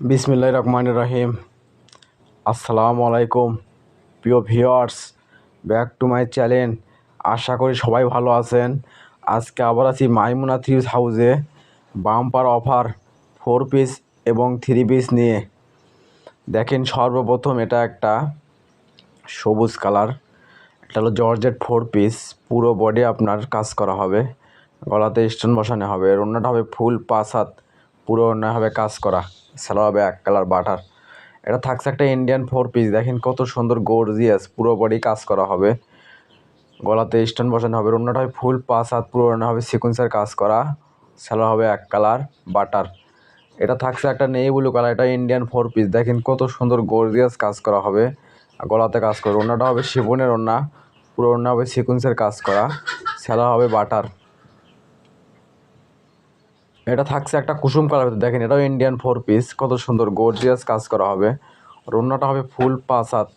বিসমিল্লাহ রহমান রহিম। আসসালামু আলাইকুম প্রিয় viewers, back to my channel. আশা করি সবাই ভালো আছেন। আজকে আবার আছি মাইমুনা থ্রি হাউসে। বাম্পার অফার, ফোর পিস এবং থ্রি পিস নিয়ে। দেখেন সর্বপ্রথম এটা একটা সবুজ কালার। এটা হলো জর্জেট ফোর পিস। পুরো বডি আপনার কাজ করা হবে। গলাতে স্টোন বসানো হবে। আর অন্যটা হবে ফুল পাঁচ হাত। পুরো অন্য হবে কাজ করা, সালোয়ার হবে এক কালার বাটার। এটা থাকছে একটা ইন্ডিয়ান ফোর পিস দেখেন কত সুন্দর গর্জিয়াস পুরো বডি কাজ করা হবে। গলাতে স্টোন বসানো হবে অন্যটা হবে ফুল পাঁচ হাত পুরো অন্য হবে সিকুয়েন্সের কাজ করা, সালোয়ার হবে এক কালার, বাটার। এটা থাকছে একটা নেই ব্লু কালার এটা ইন্ডিয়ান ফোর পিস দেখেন কত সুন্দর গর্জিয়াস কাজ করা হবে। গলাতে কাজ করে ওনাটা হবে শিবনের ওনা পুরো ওনা হবে সিকুয়েন্সের কাজ করা সেলা হবে বাটার। এটা থাকছে একটা কুসুম কালার দেখেন, এটাও ইন্ডিয়ান ফোর পিস কত সুন্দর গর্জিয়াস কাজ করা হবে। রন্নাটা হবে ফুল পাঁচ হাত।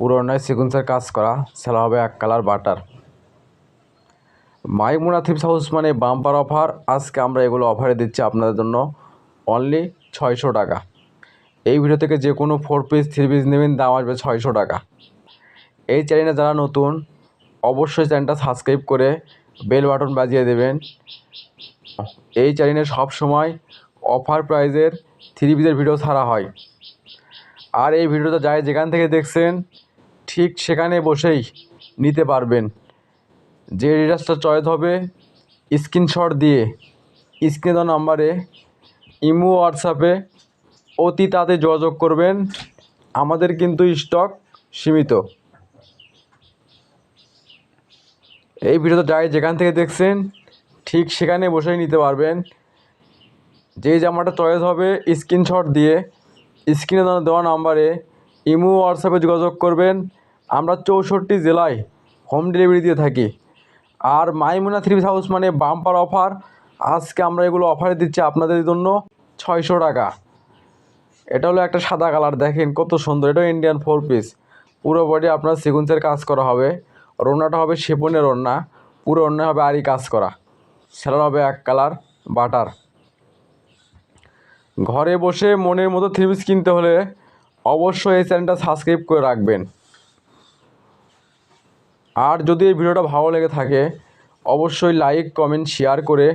পুরো অন্যায় সিকুয়েন্সের কাজ করা। সেলা হবে এক কালার বাটার। মাই মাইমুনা থিপস হাউস মানে বাম্পার অফার। আজকে আমরা এগুলো অফারে দিচ্ছি আপনাদের জন্য অনলি ছয়শো টাকা। এই ভিডিও থেকে যে কোনো ফোর পিস থ্রি পিস নেবেন, দাম আসবে ছয়শো টাকা। এই চ্যানেলে যারা নতুন, অবশ্যই চ্যানেলটা সাবস্ক্রাইব করে বেল বাটন বাজিয়ে দেবেন। এই চ্যানেলে সব সময় অফার প্রাইজের থ্রি পিসের ভিডিও ছাড়া হয়। আর এই ভিডিওটা যায় যেখান থেকে দেখছেন, ঠিক সেখানে বসেই নিতে পারবেন। যে রিডাসটা চয়েস হবে স্ক্রিনশট দিয়ে স্ক্রিনে দেওয়া নাম্বারে ইমো হোয়াটসঅ্যাপে অতি তাতে যোগাযোগ করবেন। আমাদের কিন্তু স্টক সীমিত। এই ভিডিওটা যাই যেখান থেকে দেখছেন, ঠিক সেখানে বসেই নিতে পারবেন। যেই জামাটা চয়েস হবে স্ক্রিনশট দিয়ে স্ক্রিনে দেওয়া- নাম্বারে ইমো হোয়াটসঅ্যাপে যোগাযোগ করবেন। আমরা চৌষট্টি জেলায় হোম ডেলিভারি দিয়ে থাকি। আর মাইমুনা থ্রি হাউস মানে বাম্পার অফার আজকে আমরা এগুলো অফারে দিচ্ছি আপনাদের জন্য ছয়শো টাকা। এটা হলো একটা সাদা কালার দেখেন কত সুন্দর। এটা ইন্ডিয়ান ফোর পিস পুরো বডি আপনার সিকুয়েন্সের কাজ করা হবে। রোনাটা হবে শিপনের ওড়না পুরো ওড়না হবে আরই কাজ করা। সেলার হবে এক কালার বাটার। ঘরে বসে মনের মতো থ্রি পিস কিনতে হলে অবশ্যই এই চ্যানেলটা সাবস্ক্রাইব করে রাখবেন। আর যদি এই ভিডিওটা ভালো লেগে থাকে, অবশ্যই লাইক কমেন্ট শেয়ার করে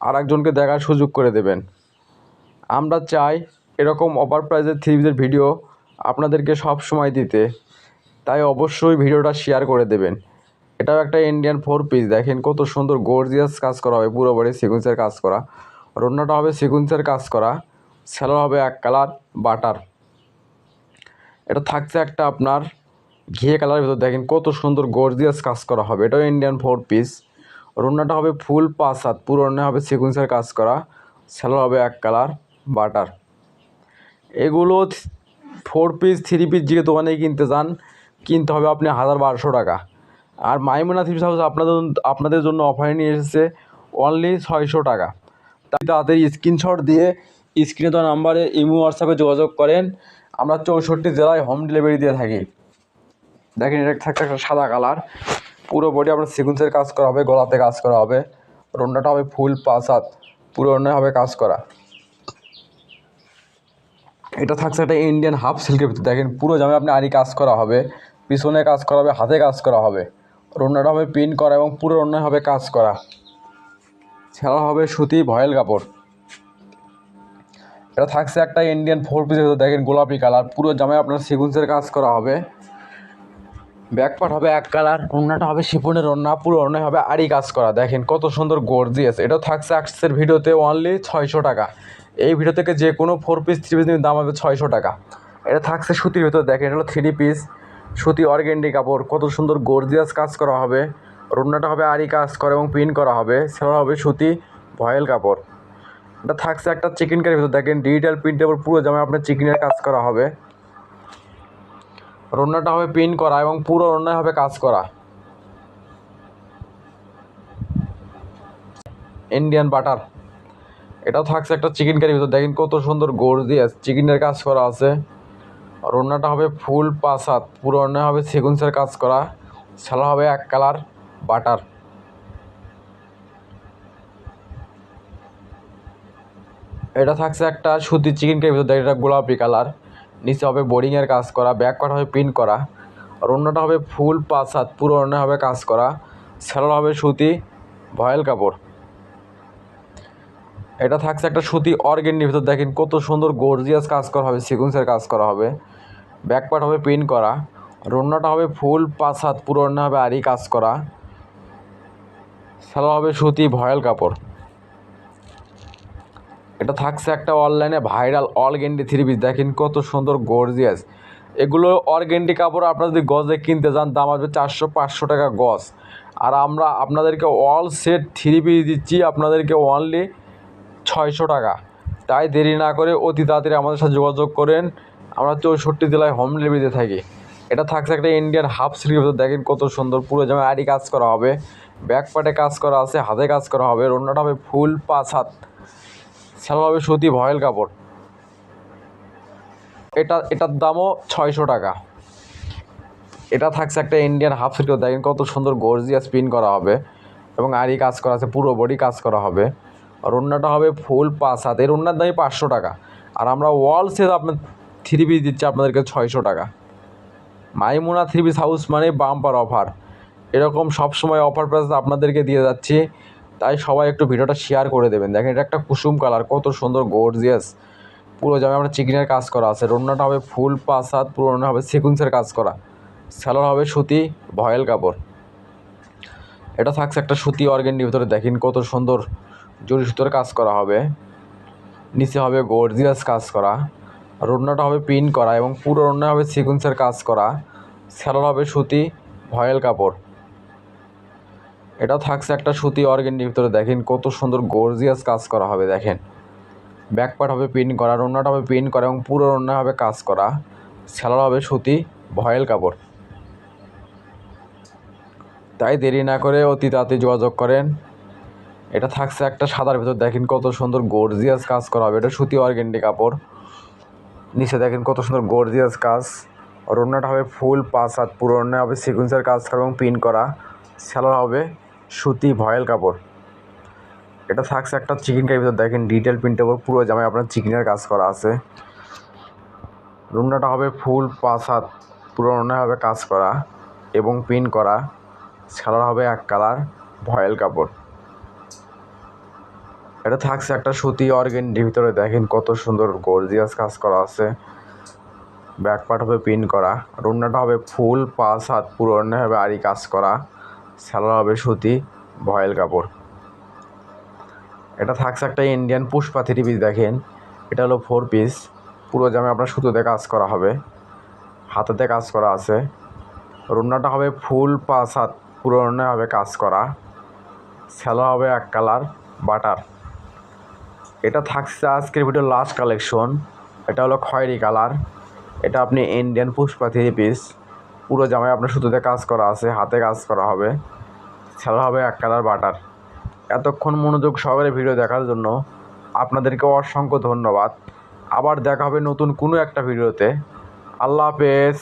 আর একজনকে দেখার সুযোগ করে দেবেন। আমরা চাই এরকম অফার প্রাইজের থ্রি পিসের ভিডিও আপনাদেরকে সব সময় দিতে। তাই অবশ্যই ভিডিওটা শেয়ার করে দেবেন। এটাও একটা ইন্ডিয়ান ফোর পিস দেখেন কত সুন্দর গর্জিয়াস কাজ করা হবে, পুরো বডি সিকুয়েন্সের কাজ করা। রন্নাটা হবে সিকুয়েন্সের কাজ করা। স্যালোর হবে এক কালার বাটার এটা থাকছে একটা আপনার ঘিয়ে কালারের ভিতর। দেখেন কত সুন্দর গর্জিয়াস কাজ করা হবে। এটাও ইন্ডিয়ান ফোর পিস রন্নাটা হবে ফুল পাঁচ পুরো রান্না হবে সিকুয়েন্সের কাজ করা। স্যালোর হবে এক কালার বাটার এগুলো ফোর পিস থ্রি পিস যে দোকানেই কিনতে যান কিনতে হবে আপনি হাজার বারোশো টাকা। আর মাইমুনা থ্রি হাউস আপনাদের আপনাদের জন্য অফারে নিয়ে এসেছে অনলি ছয়শো টাকা। তাই তাড়াতাড়ি স্ক্রিনশট দিয়ে স্ক্রিনে দেওয়া নাম্বারে ইমো হোয়াটসঅ্যাপে যোগাযোগ করেন। আমরা চৌষট্টি জেলায় হোম ডেলিভারি দিয়ে থাকি। দেখেন, এটা থাকছে একটা সাদা কালার পুরো বডি আপনার সিকুয়েন্সের কাজ করা হবে, গলাতে কাজ করা হবে। রন্নাটা হবে ফুল পাঁচ হাত পুরো অন্য হবে কাজ করা। এটা থাকছে একটা ইন্ডিয়ান হাফ সিল্কের ভিতরে। দেখেন, পুরো জামে আপনি আরি কাজ করা হবে। পিছনে কাজ করা হবে, হাতে কাজ করা হবে। রন্নাটা হবে পিন করা এবং পুরো অন্য হবে কাজ করা। ছাড়া হবে সুতি ভয়েল কাপড়। এটা থাকছে একটা ইন্ডিয়ান ফোর পিসের দেখেন গোলাপি কালার, পুরো জামায় আপনার সিকুয়েন্সের কাজ করা হবে। ব্যাক পার্ট হবে এক কালার ওড়নাটা হবে শিপনের ওড়না পুরো ওড়নায় হবে আড়ি কাজ করা। দেখেন কত সুন্দর গর্জিয়াস এটাও থাকছে আজকের ভিডিওতে অনলি ছয়শো টাকা। এই ভিডিও থেকে যে কোনো ফোর পিস থ্রি পিস দাম হবে ছয়শো টাকা। এটা থাকছে সুতির ভিতরে। দেখেন এটা হলো থ্রি পিস সুতি অর্গেন্ডি কাপড়, কত সুন্দর গর্জিয়াস কাজ করা হবে। রোনাটা হবে আড়ি কাজ করা এবং প্রিন্ট করা হবে। সেটা হবে সুতি ভয়েল কাপড়। এটা থাকছে একটা চিকেন কারির ভিতর। দেখেন ডিজিটাল প্রিন্টের উপর পুরো জামায় আপনার চিকেনের কাজ করা হবে। রন্নাটা হবে পিন করা এবং পুরো রন্নায় হবে কাজ করা। ইন্ডিয়ান বাটার এটাও থাকছে একটা চিকেন কারির ভিতর। দেখেন কত সুন্দর গর্জিয়াস চিকেনের কাজ করা আছে। রন্নাটা হবে ফুল পাঁচ পুরো রন্নায় হবে সিকুয়েন্সের কাজ করা। ছালা হবে এক কালার বাটার। এটা থাকছে একটা সুতির চিকেন ভিতর এটা গোলাপি কালার। নিচে হবে বোরিংয়ের কাজ করা, ব্যাক পার্ট হবে প্রিন্ট করা। আর অন্যটা হবে ফুল পাঁচ পুরো অন্য হবে কাজ করা। স্যালোর হবে সুতি, ভয়েল কাপড়। এটা থাকছে একটা সুতি অর্গেন্ডির ভিতর দেখেন কত সুন্দর গর্জিয়াস কাজ করা হবে সিকুয়েন্সের কাজ করা হবে। ব্যাকপার্ট হবে প্রিন্ট করা রন্নাটা হবে ফুল পাঁচ হাত, পুরো হবে আরই কাজ করা। স্যালো হবে সুতি, ভয়েল কাপড়। এটা থাকছে একটা অনলাইনে ভাইরাল অলগেন্ডি থ্রি পিস দেখেন কত সুন্দর গর্জিয়াস এগুলো অর্গেন্ডি কাপড় আপনারা যদি গজে কিনতে যান, দাম আসবে চারশো পাঁচশো টাকা গজ। আর আমরা আপনাদেরকে অল সেট থ্রি পিস দিচ্ছি, আপনাদেরকে অনলি ছয়শো টাকা। তাই দেরি না করে অতি তাড়াতাড়ি আমাদের সাথে যোগাযোগ করেন। আমরা চৌষট্টি জেলায় হোম ডেলিভারিতে থাকি। এটা থাকছে একটা ইন্ডিয়ান হাফ ভিতর। দেখেন কত সুন্দর পুরো জামা আড়ি কাজ করা হবে। ব্যাক পার্টে কাজ করা আছে, হাতে কাজ করা হবে। অন্যটা হবে ফুল পাঁচ হাত। সালোয়ার হবে সুতি ভয়েল কাপড়। এটা, এটার দামও ছয়শো টাকা। এটা থাকছে একটা ইন্ডিয়ান হাফ সিল্ক দেখেন কত সুন্দর গর্জিয়াস পিন করা হবে। এবং আরই কাজ করা আছে, পুরো বডি কাজ করা হবে। আর অন্যটা হবে ফুল পাঁচ হাত। এর অন্যার দামই পাঁচশো টাকা। আর আমরা ওয়াল সেট আপনার থ্রি পিস দিচ্ছি আপনাদেরকে ছয়শো টাকা। মাইমুনা থ্রি পিস হাউস মানে বাম্পার অফার এরকম সবসময় অফার প্রাইস আপনাদেরকে দিয়ে যাচ্ছি। তাই সবাই একটু ভিডিওটা শেয়ার করে দেবেন। দেখেন, এটা একটা কুসুম কালার কত সুন্দর গর্জিয়াস পুরো জামা আমরা চিকেনের কাজ করা আছে। রন্নাটা হবে ফুল পাঁচ হাত, পুরো রান্না হবে সিকুয়েন্সের কাজ করা। স্যালোর হবে সুতি, ভয়েল কাপড়। এটা থাকছে একটা সুতি অর্গেন্ডির ভিতরে। দেখেন কত সুন্দর জরি সুতোর কাজ করা হবে। নিচে হবে গর্জিয়াস কাজ করা। রন্নাটা হবে প্রিন্ট করা এবং পুরো রন্না হবে সিকুয়েন্সের কাজ করা। স্যালোর হবে সুতি ভয়েল কাপড়। এটা থাকছে একটা সুতি অর্গেন্ডির ভিতরে দেখেন কত সুন্দর গর্জিয়াস কাজ করা হবে দেখেন। ব্যাকপার্ট হবে প্রিন্ট করা, রন্নাটা হবে প্রিন্ট করা এবং পুরো রন্না হবে কাজ করা। স্যালোর হবে সুতি ভয়েল কাপড়। তাই দেরি না করে অতি তাড়াতাড়ি যোগাযোগ করেন। এটা থাকছে একটা সাদার ভিতর। দেখেন কত সুন্দর গর্জিয়াস কাজ করা হবে। এটা সুতি অর্গেন্ডি কাপড়। নিচে দেখেন কত সুন্দর গর্জিয়াস কাজ। আর অন্যটা হবে ফুল পাঁচ হাত পুরো অন্য হবে সিকুয়েন্সের কাজ করা এবং প্রিন্ট করা। স্যালোর হবে সুতি ভয়েল কাপড়। এটা থাকছে একটা চিকেন কারির ভিতর। দেখেন ডিটেল প্রিন্টের উপর পুরো জামায় আপনার চিকেনের কাজ করা আছে। রুমনাটা হবে ফুল পাঁচ হাত পুরো হবে কাজ করা এবং প্রিন্ট করা। স্যালোর হবে এক কালার ভয়েল কাপড়। এটা থাকছে একটা সুতি অর্গেন্ডির ভিতরে দেখেন কত সুন্দর গর্জিয়াস কাজ করা আছে। ব্যাক পার্ট হবে প্রিন্ট করা রুমনাটা হবে ফুল পাঁচ হাত পুরো অন্য হবে আরই কাজ করা স্যালোর হবে সুতি, ভয়েল কাপড়। এটা থাকছে একটা ইন্ডিয়ান পুষ্পা থ্রি পিস দেখেন, এটা হলো ফোর পিস পুরো জামে আপনার সুতোতে কাজ করা হবে, হাতেতে কাজ করা আছে। রুমনাটা হবে ফুল পাঁচ হাত পুরো অন্য হবে কাজ করা স্যালো হবে এক কালার বাটার এটা থাকছে আজকের ভিডিও লাস্ট কালেকশন এটা হলো খয়েরি কালার। এটা আপনি ইন্ডিয়ান পুষ্পা থ্রি পিস পুরো জামায় আপনার সুতোতে কাজ করা আছে, হাতে কাজ করা হবে। স্যালো হবে এক কালার বাটার এতক্ষণ মনোযোগ সহকারে ভিডিও দেখার জন্য আপনাদেরকে অসংখ্য ধন্যবাদ। আবার দেখা হবে নতুন কোনো একটা ভিডিওতে আল্লাহ হাফেজ।